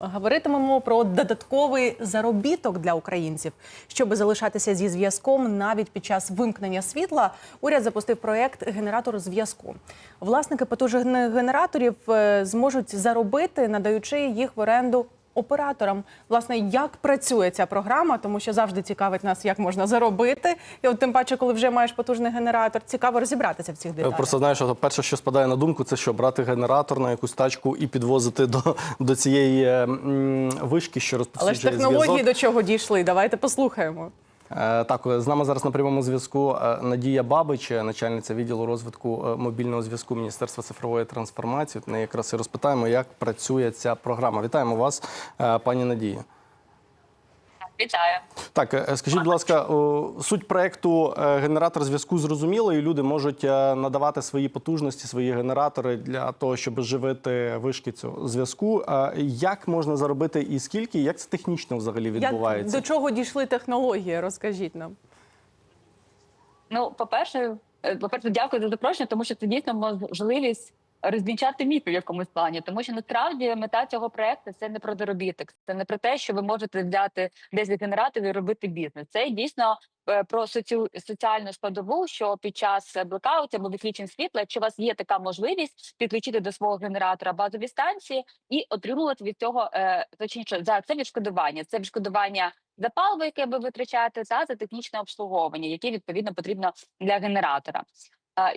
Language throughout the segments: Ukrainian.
Говоритимемо про додатковий заробіток для українців. Щоб залишатися зі зв'язком навіть під час вимкнення світла, уряд запустив проект Генератор зв'язку. Власники потужних генераторів е, зможуть заробити, надаючи їх в оренду операторам. Власне, як працює ця програма, тому що завжди цікавить нас, як можна заробити. І от тим паче, коли вже маєш потужний генератор, цікаво розібратися в цих деталях. Просто знаєш, що перше, що спадає на думку, це що брати генератор на якусь тачку і підвозити до, до цієї е, м, вишки, що Але ж технології зв'язок. до чого дійшли? Давайте послухаємо. Е, Так, з нами зараз на прямому зв'язку е, Надія Бабич, е, начальниця відділу розвитку е, мобільного зв'язку Міністерства цифрової трансформації. От Ми якраз і розпитаємо, як працює ця програма. Вітаємо вас, е, пані Надія. Вітаю. Так, е, скажіть, будь ласка, суть проекту е, генератор зв'язку зрозуміло, і люди можуть е, надавати свої потужності, свої генератори для того, щоб живити вишки цього зв'язку. Як можна заробити і скільки? Як це технічно взагалі відбувається? Як, до чого дійшли технології? Розкажіть нам. Ну, по-перше, е, по-перше, дякую за запрошення, тому що це дійсно можливість розвінчати міфи в якомусь плані. Тому що насправді мета цього проекту це не про доробіток, це не про те, що ви можете взяти 10 генераторів і робити бізнес. Це дійсно е, про соці... соціальну складову, що під час блекаутів або відключень світла, якщо у вас є така можливість підключити до свого генератора базові станції і отримувати від цього е, точніше за це відшкодування. Це відшкодування за паливо, яке ви витрачаєте, та за технічне обслуговування, яке відповідно потрібно для генератора.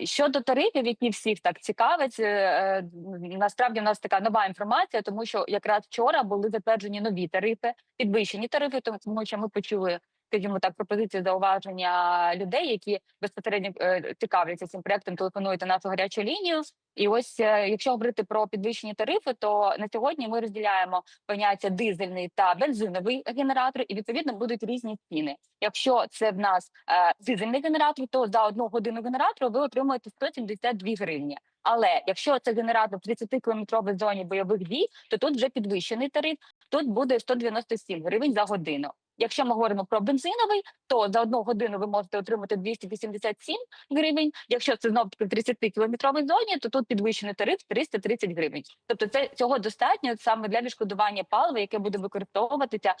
Щодо тарифів, які всіх так цікавить, е, е, насправді в нас така нова інформація, тому що якраз вчора були затверджені нові тарифи, підвищені тарифи, тому що ми почули, скажімо так, пропозиції зауваження людей, які безпосередньо е, цікавляться цим проектом, телефонують на нашу гарячу лінію. І ось, е, якщо говорити про підвищені тарифи, то на сьогодні ми розділяємо поняття дизельний та бензиновий генератор, і відповідно будуть різні ціни. Якщо це в нас е, дизельний генератор, то за одну годину генератору ви отримуєте 172 гривні. Але якщо це генератор в 30 кілометровій зоні бойових дій, то тут вже підвищений тариф. Тут буде 197 гривень за годину. Якщо ми говоримо про бензиновий, то за одну годину ви можете отримати 287 гривень. Якщо це знов в 30 кілометровій зоні, то тут підвищений тариф 330 гривень. Тобто, це цього достатньо саме для відшкодування палива, яке буде використовуватися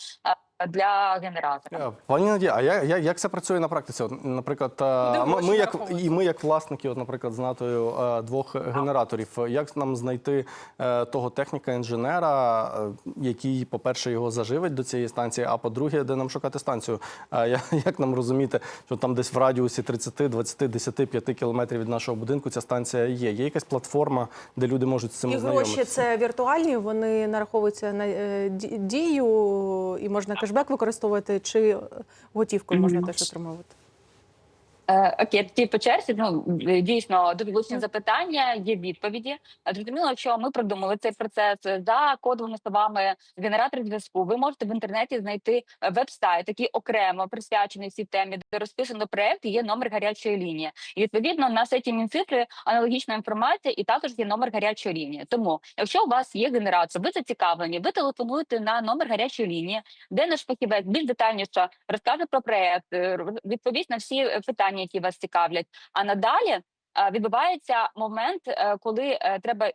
для генератора. Е, Пані Надія, а як, як, як це працює на практиці? От, наприклад, е, ми, ми як і ми, як власники, от, наприклад, з натою е, двох генераторів, як нам знайти е, того техніка інженера, е, який, по-перше, його заживить до цієї станції, а по-друге, де нам шукати станцію? А я- як нам розуміти, що там десь в радіусі 30, 20, 10, 5 кілометрів від нашого будинку ця станція є? Є якась платформа, де люди можуть з цим І ознайомитися? гроші це віртуальні, вони нараховуються на е, дію і можна кешбек використовувати, чи готівкою можна теж отримувати. Е, Окей, тоді по черзі, ну дійсно дуже влучні запитання, є відповіді. Е, Зрозуміло, якщо ми продумали цей процес е, за кодовими словами генератор зв'язку, ви можете в інтернеті знайти веб-сайт, який окремо присвячений цій темі, де розписано проект, є номер гарячої лінії. І відповідно на сайті Мінцифри аналогічна інформація, і також є номер гарячої лінії. Тому, якщо у вас є генератор, ви зацікавлені, ви телефонуєте на номер гарячої лінії, де наш фахівець більш детальніше розкаже про проект, відповість на всі е, питання, які вас цікавлять. А надалі е, відбувається момент, е, коли е, треба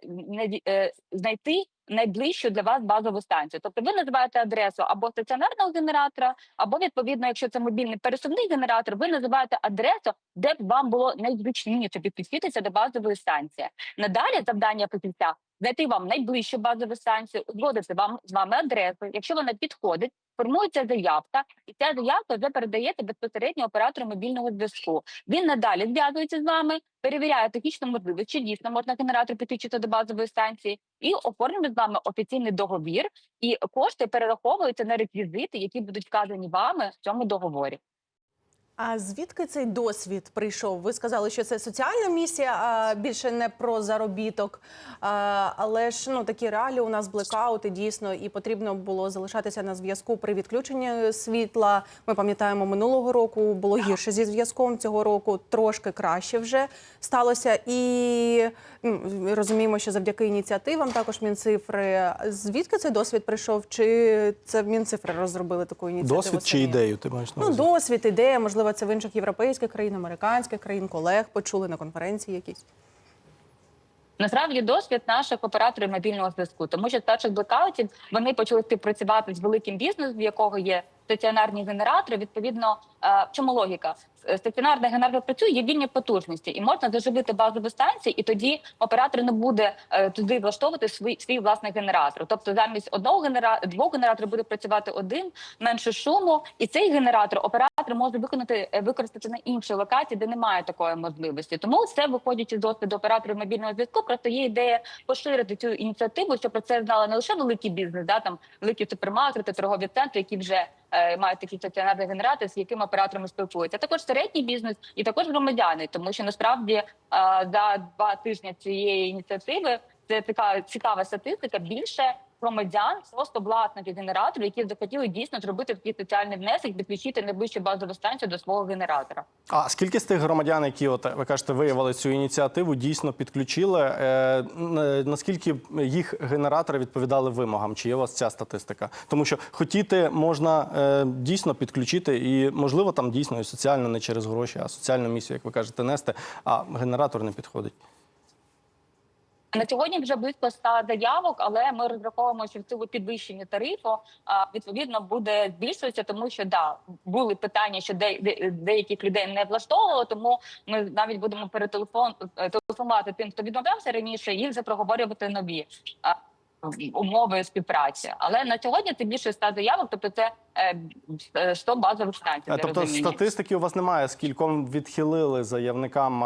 знайти найближчу для вас базову станцію. Тобто ви називаєте адресу або стаціонарного генератора, або відповідно, якщо це мобільний пересувний генератор, ви називаєте адресу, де б вам було найзручніше підключитися до базової станції. Надалі завдання фахівця знайти вам найближчу базову станцію, узгодити вам з вами адресу. Якщо вона підходить, формується заявка, і ця заявка вже передаєте безпосередньо оператору мобільного зв'язку. Він надалі зв'язується з вами, перевіряє технічну можливість, чи дійсно можна генератор підключити до базової станції, і оформлює з вами офіційний договір. І кошти перераховуються на реквізити, які будуть вказані вами в цьому договорі. А звідки цей досвід прийшов? Ви сказали, що це соціальна місія, а більше не про заробіток. А, але ж ну такі реалії у нас блекаути дійсно, і потрібно було залишатися на зв'язку при відключенні світла. Ми пам'ятаємо, минулого року було гірше зі зв'язком. Цього року трошки краще вже сталося. І ну, розуміємо, що завдяки ініціативам також Мінцифри. Звідки цей досвід прийшов? Чи це Мінцифри розробили таку ініціативу? Досвід чи ідею? Ти маєш на Ну, досвід, ідея, можливо, це в інших європейських країн, американських країн, колег почули на конференції якісь. Насправді досвід наших операторів мобільного зв'язку, тому що з перших блекаутів вони почали співпрацювати з великим бізнесом, в якого є стаціонарні генератори. Відповідно, е, в чому логіка? Стаціонарний генератор працює, є вільні потужності, і можна заживити базову станцію, і тоді оператор не буде е, туди влаштовувати свій свій власний генератор. Тобто, замість одного генера... двох генераторів буде працювати один, менше шуму, і цей генератор оператор може виконати е, використати на іншій локації, де немає такої можливості. Тому все виходячи з досвіду операторів мобільного зв'язку, просто є ідея поширити цю ініціативу, щоб про це знали не лише великий бізнес, да там великі супермаркети, торгові центри, які вже е, мають такі стаціонарні генератори, з якими операторами спілкуються. Також середній бізнес і також громадяни, тому що насправді е, за два тижні цієї ініціативи це така цікава статистика. Більше громадян, просто власників генераторів, які захотіли дійсно зробити такий соціальний внесок, підключити найближчу базову станцію до свого генератора. А скільки з тих громадян, які от ви кажете, виявили цю ініціативу, дійсно підключили? Е, наскільки їх генератори відповідали вимогам? Чи є у вас ця статистика? Тому що хотіти можна е, дійсно підключити, і можливо там дійсно і соціально не через гроші, а соціальну місію, як ви кажете, нести, а генератор не підходить. На сьогодні вже близько 100 заявок, але ми розраховуємо, що в цілу підвищення тарифу відповідно буде збільшуватися, тому що да були питання, що де, де- деяких людей не влаштовувало. Тому ми навіть будемо перетелефон е, телефонувати тим, хто відмовлявся раніше, і вже проговорювати нові. Умови співпраці, але на сьогодні це більше 100 заявок, тобто це е, е, 100 базових станцій. А, тобто розуміння. статистики у вас немає, скільком відхилили заявникам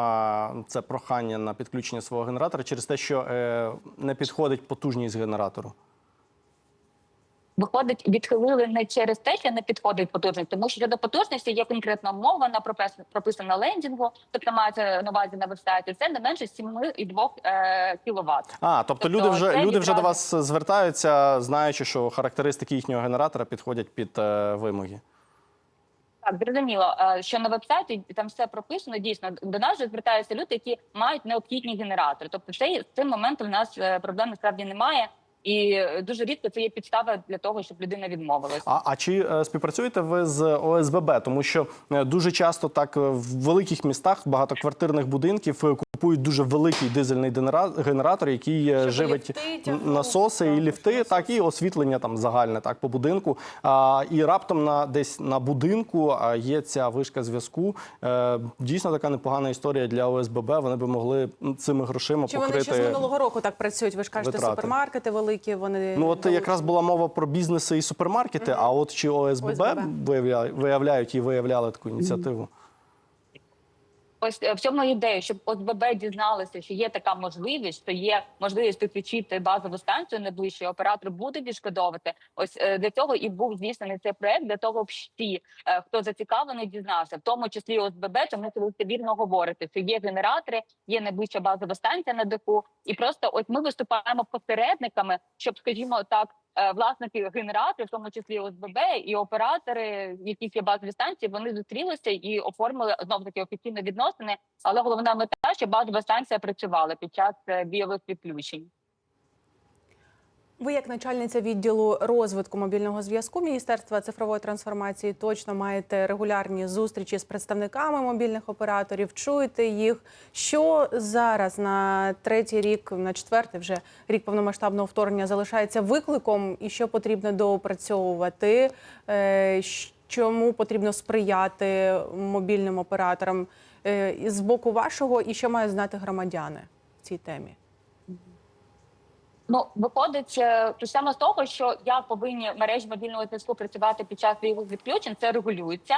це прохання на підключення свого генератора через те, що е, не підходить потужність генератору. Виходить, відхилили не через те, що не підходить потужність, тому що щодо потужності є конкретна умова на пропис- прописана лендінгу, тобто мається на увазі на вебсайті. Це не менше 7,2 е, кВт. А, тобто, Тобто люди вже люди вже до вас звертаються, знаючи, що характеристики їхнього генератора підходять під е, вимоги. Так, зрозуміло, е, що на вебсайті там все прописано. Дійсно, до нас же звертаються люди, які мають необхідні генератори. Тобто, цей з цим моментом в нас е, проблем насправді немає. І е, дуже рідко це є підстава для того, щоб людина відмовилася. А, а чи е, співпрацюєте ви з ОСББ? Тому що е, дуже часто так е, в великих містах багатоквартирних будинків е, купують дуже великий дизельний генера- генератор, який е, Щоб живить ліфти насоси і ліфти, так і освітлення там загальне, так по будинку. А, і раптом на десь на будинку є ця вишка зв'язку. Е, дійсно така непогана історія для ОСББ. Вони би могли цими грошима Чи вони ще з минулого року так працюють? Ви ж кажете, витрати. супермаркети великі. Вони Ну, от якраз була мова про бізнеси і супермаркети. А от чи ОСББ, ОСББ. виявляють і виявляли таку ініціативу? Ось е, в цьому ідея, щоб ОСББ дізналися, що є така можливість, що є можливість підключити базову станцію найближче, оператор буде відшкодовувати. Ось е, для цього і був здійснений цей проект, для того, щоб всі, е, хто зацікавлений, дізнався, в тому числі ОСББ, тому що ви вірно говорите, що є генератори, є найближча базова станція на даху, і просто ось ми виступаємо посередниками, щоб, скажімо так. Е, Власники генераторів, в тому числі ОСББ і оператори, яких є базові станції, вони зустрілися і оформили знов таки офіційні відносини. Але головна мета, що базова станція працювала під час біових відключень. Ви, як начальниця відділу розвитку мобільного зв'язку Міністерства цифрової трансформації, точно маєте регулярні зустрічі з представниками мобільних операторів. Чуєте їх, що зараз на третій рік, на четвертий вже рік повномасштабного вторгнення залишається викликом, і що потрібно доопрацьовувати, е, чому потрібно сприяти мобільним операторам е, з боку вашого, і що мають знати громадяни в цій темі. Ну виходить е, то саме з того, що я повинні мережі мобільного зв'язку працювати під час бойових відключень, це регулюється.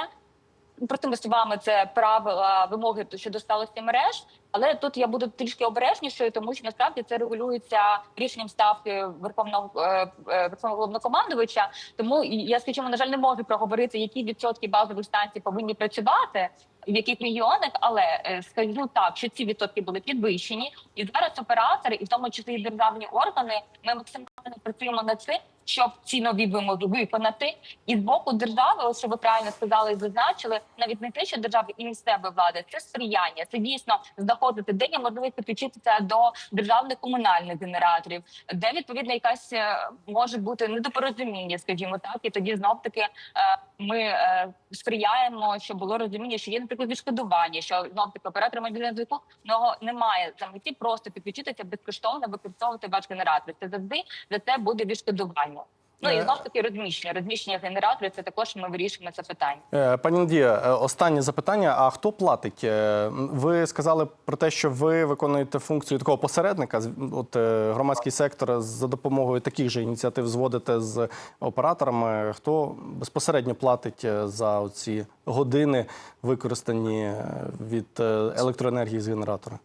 Простими словами, це правила вимоги щодо сталості мереж. Але тут я буду трішки обережнішою, тому що насправді це регулюється рішенням ставки верховного е, е, верховного головнокомандувача. Тому я, скажімо, на жаль, не можу проговорити, які відсотки базових станцій повинні працювати. В яких регіонах, але е, скажу так, що ці відсотки були підвищені, і зараз оператори, і в тому числі і державні органи, ми максимально працюємо над цим, щоб ці нові вимоги виконати. І з боку держави, ось що ви правильно сказали і зазначили, навіть не те, що держави і місцевої влади, це сприяння. Це дійсно знаходити, де є можливість підключитися до державних комунальних генераторів, де відповідно якась е, може бути недопорозуміння, скажімо так, і тоді знов таки ми е, сприяємо, щоб було розуміння, що є наприклад відшкодування, що знов таки оператор мобільного зв'язку нього немає за меті просто підключитися безкоштовно, використовувати ваш генератор. Це завжди за це буде відшкодування. Ну і Е. знов таки розміщення. Розміщення генераторів це також ми вирішуємо це питання. Е, Пані Надія, е, останнє запитання. А хто платить? Ви сказали про те, що ви виконуєте функцію такого посередника. От громадський сектор за допомогою таких же ініціатив зводите з операторами. Хто безпосередньо платить за ці години, використані від електроенергії з генератора?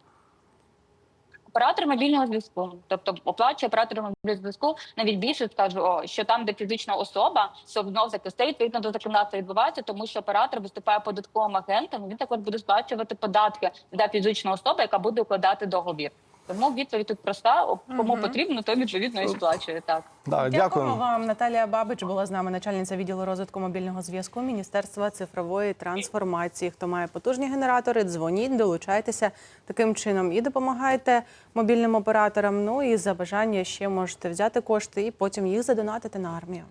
Оператор мобільного зв'язку, тобто оплачує оператор мобільного зв'язку, навіть більше скажу, що там, де фізична особа, все одно таки відповідно до законодавства відбувається, тому що оператор виступає податковим агентом. Він також буде сплачувати податки для фізичної особи, яка буде укладати договір. Тому відповідь тут проста. Кому потрібно, то відповідно і сплачує так. Да, Дякуємо вам. Наталія Бабич була з нами, начальниця відділу розвитку мобільного зв'язку Міністерства цифрової трансформації. Хто має потужні генератори, дзвоніть, долучайтеся таким чином і допомагайте мобільним операторам. Ну і за бажання ще можете взяти кошти і потім їх задонатити на армію.